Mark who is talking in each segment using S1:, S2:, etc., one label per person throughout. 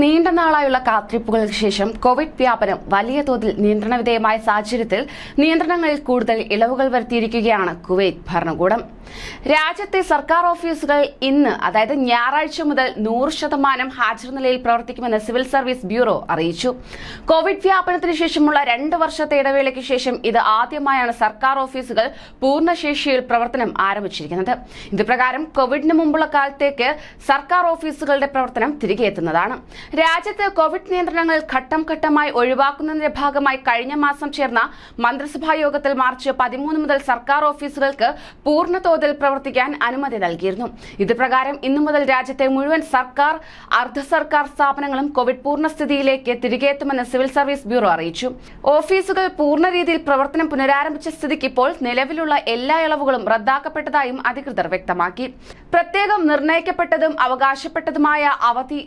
S1: നീണ്ട നാളായുള്ള കാത്തിരിപ്പുകൾക്ക് ശേഷം കോവിഡ് വ്യാപനം വലിയ തോതിൽ നിയന്ത്രണ വിധേയമായ സാഹചര്യത്തിൽ നിയന്ത്രണങ്ങളിൽ കൂടുതൽ ഇളവുകൾ വരുത്തിയിരിക്കുകയാണ് കുവൈറ്റ് ഭരണകൂടം. രാജ്യത്തെ സർക്കാർ ഓഫീസുകൾ ഇന്ന് അതായത് ഞായറാഴ്ച മുതൽ നൂറ് ശതമാനം ഹാജർ നിലയിൽ പ്രവർത്തിക്കുമെന്ന് സിവിൽ സർവീസ് ബ്യൂറോ അറിയിച്ചു. കോവിഡ് വ്യാപനത്തിന് ശേഷമുള്ള രണ്ട് വർഷത്തെ ഇടവേളയ്ക്ക് ശേഷം ഇത് ആദ്യമായാണ് സർക്കാർ ഓഫീസുകൾ പൂർണശേഷിയിൽ പ്രവർത്തനം ആരംഭിച്ചിരിക്കുന്നത്. ഇത് പ്രകാരം കോവിഡിന് മുമ്പുള്ള കാലത്തേക്ക് സർക്കാർ ഓഫീസുകളുടെ പ്രവർത്തനം തിരികെ എത്തുന്നതാണ്. രാജ്യത്ത് കോവിഡ് നിയന്ത്രണങ്ങൾ ഘട്ടം ഘട്ടമായി ഒഴിവാക്കുന്നതിന്റെ ഭാഗമായി കഴിഞ്ഞ മാസം ചേർന്ന മന്ത്രിസഭാ യോഗത്തിൽ മാർച്ച് പതിമൂന്ന് മുതൽ സർക്കാർ ഓഫീസുകൾക്ക് പൂർണ തോതിൽ പ്രവർത്തിക്കാൻ അനുമതി നൽകിയിരുന്നു. ഇത് പ്രകാരം ഇന്നു മുതൽ രാജ്യത്തെ മുഴുവൻ സർക്കാർ അർദ്ധ സർക്കാർ സ്ഥാപനങ്ങളും കോവിഡ് പൂർണസ്ഥിതിയിലേക്ക് തിരികെ എത്തുമെന്ന് സിവിൽ സർവീസ് ബ്യൂറോ അറിയിച്ചു. ഓഫീസുകൾ പൂർണ രീതിയിൽ പ്രവർത്തനം പുനരാരംഭിച്ച സ്ഥിതിക്ക് ഇപ്പോൾ നിലവിലുള്ള എല്ലാ ഇളവുകളും റദ്ദാക്കപ്പെട്ടതായും അധികൃതർ വ്യക്തമാക്കി. പ്രത്യേകം നിർണയിക്കപ്പെട്ടതും അവകാശപ്പെട്ടതുമായ അവധി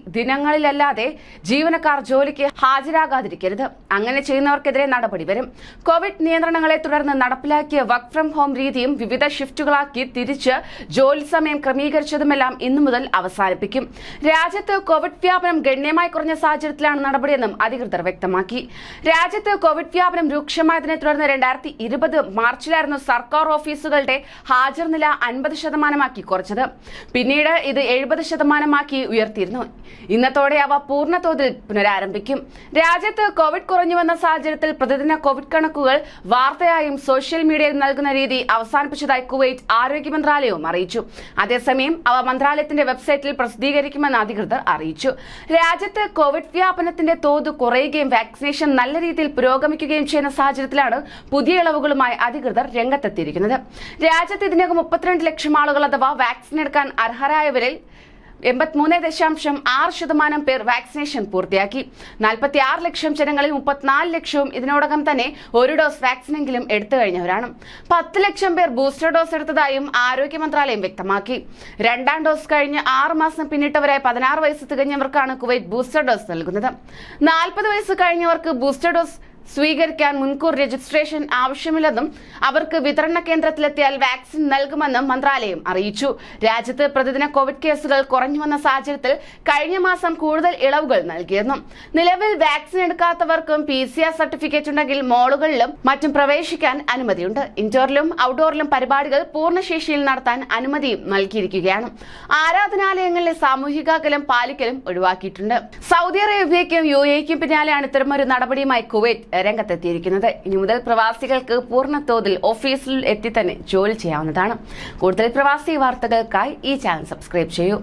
S1: ദിനങ്ങളിലല്ലാതെ ജീവനക്കാർ ജോലിക്ക് ഹാജരാകാതിരിക്കരുത്. അങ്ങനെ ചെയ്യുന്നവർക്കെതിരെ നടപടി വരും. കോവിഡ് നിയന്ത്രണങ്ങളെ തുടർന്ന് നടപ്പിലാക്കിയ വർക്ക് ഫ്രം ഹോം രീതിയും വിവിധ ഷിഫ്റ്റുകളാക്കി തിരിച്ച് ജോലി സമയം ക്രമീകരിച്ചതുമെല്ലാം ഇന്നു മുതൽ അവസാനിപ്പിക്കും. രാജ്യത്ത് കോവിഡ് വ്യാപനം ഗണ്യമായി കുറഞ്ഞ സാഹചര്യത്തിലാണ് നടപടിയെന്നും അധികൃതർ വ്യക്തമാക്കി. രാജ്യത്ത് കോവിഡ് വ്യാപനം രൂക്ഷമായതിനെ തുടർന്ന് രണ്ടായിരത്തി ഇരുപത് മാർച്ചിലായിരുന്നു സർക്കാർ ഓഫീസുകളുടെ ഹാജർ നില അൻപത് ശതമാനമാക്കി കുറച്ചത്. പിന്നീട് ഇത് എഴുപത് ശതമാനമാക്കി ഉയർത്തിയിരുന്നു. ഇന്നത്തോടെ അവ പൂർണ തോതിൽ പുനരാരംഭിക്കും. രാജ്യത്ത് കോവിഡ് കുറഞ്ഞുവന്ന സാഹചര്യത്തിൽ പ്രതിദിന കോവിഡ് കണക്കുകൾ വാർത്തയായും സോഷ്യൽ മീഡിയയിൽ നൽകുന്ന രീതി അവസാനിപ്പിച്ചതായി കുവൈറ്റ് ആരോഗ്യ മന്ത്രാലയവും അറിയിച്ചു. അതേസമയം അവ മന്ത്രാലയത്തിന്റെ വെബ്സൈറ്റിൽ പ്രസിദ്ധീകരിക്കുമെന്ന് അധികൃതർ അറിയിച്ചു. രാജ്യത്ത് കോവിഡ് വ്യാപനത്തിന്റെ തോത് കുറയുകയും വാക്സിനേഷൻ നല്ല രീതിയിൽ പുരോഗമിക്കുകയും ചെയ്യുന്ന സാഹചര്യത്തിലാണ് പുതിയ ഇളവുകളുമായി അധികൃതർ രംഗത്തെത്തിയിരിക്കുന്നത്. രാജ്യത്ത് ഇതിനകം മുപ്പത്തിരണ്ട് ലക്ഷം ആളുകൾ അഥവാ വാക്സിൻ എടുക്കാൻ അർഹരായവരിൽ എൺപത്തിമൂന്ന് ദശാംശം ആറ് ശതമാനം പേർ വാക്സിനേഷൻ പൂർത്തിയാക്കി. നാൽപ്പത്തി ആറ് ലക്ഷം ജനങ്ങളിൽ മുപ്പത്തിനാല് ലക്ഷവും ഇതിനോടകം തന്നെ ഒരു ഡോസ് വാക്സിനെങ്കിലും എടുത്തു കഴിഞ്ഞവരാണ്. പത്ത് ലക്ഷം പേർ ബൂസ്റ്റർ ഡോസ് എടുത്തതായും ആരോഗ്യ മന്ത്രാലയം വ്യക്തമാക്കി. രണ്ടാം ഡോസ് കഴിഞ്ഞ് ആറ് മാസം പിന്നിട്ടവരായ പതിനാറ് വയസ്സ് തികഞ്ഞവർക്കാണ് കുവൈറ്റ് ബൂസ്റ്റർ ഡോസ് നൽകുന്നത്. നാൽപ്പത് വയസ്സ് കഴിഞ്ഞവർക്ക് ബൂസ്റ്റർ ഡോസ് സ്വീകരിക്കാൻ മുൻകൂർ രജിസ്ട്രേഷൻ ആവശ്യമില്ലെന്നും അവർക്ക് വിതരണ കേന്ദ്രത്തിലെത്തിയാൽ വാക്സിൻ നൽകുമെന്നും മന്ത്രാലയം അറിയിച്ചു. രാജ്യത്ത് പ്രതിദിന കോവിഡ് കേസുകൾ കുറഞ്ഞു വന്ന സാഹചര്യത്തിൽ കഴിഞ്ഞ മാസം കൂടുതൽ ഇളവുകൾ നൽകിയിരുന്നു. നിലവിൽ വാക്സിൻ എടുക്കാത്തവർക്കും പി സി ആർ സർട്ടിഫിക്കറ്റ് ഉണ്ടെങ്കിൽ മോളുകളിലും മറ്റും പ്രവേശിക്കാൻ അനുമതിയുണ്ട്. ഇൻഡോറിലും ഔട്ട്ഡോറിലും പരിപാടികൾ പൂർണശേഷിയിൽ നടത്താൻ അനുമതിയും നൽകിയിരിക്കുകയാണ്. ആരാധനാലയങ്ങളിലെ സാമൂഹിക അകലം പാലിക്കലും ഒഴിവാക്കിയിട്ടുണ്ട്. സൗദി അറേബ്യയ്ക്കും യു എക്കും പിന്നാലെയാണ് ഇത്തരമൊരു നടപടിയുമായി കുവൈറ്റ് രംഗത്തെത്തിയിരിക്കുന്നത്. ഇനി മുതൽ പ്രവാസികൾക്ക് പൂർണ തോതിൽ ഓഫീസിൽ എത്തി തന്നെ ജോലി ചെയ്യാവുന്നതാണ്. കൂടുതൽ പ്രവാസി വാർത്തകൾക്കായി ഈ ചാനൽ സബ്സ്ക്രൈബ് ചെയ്യൂ.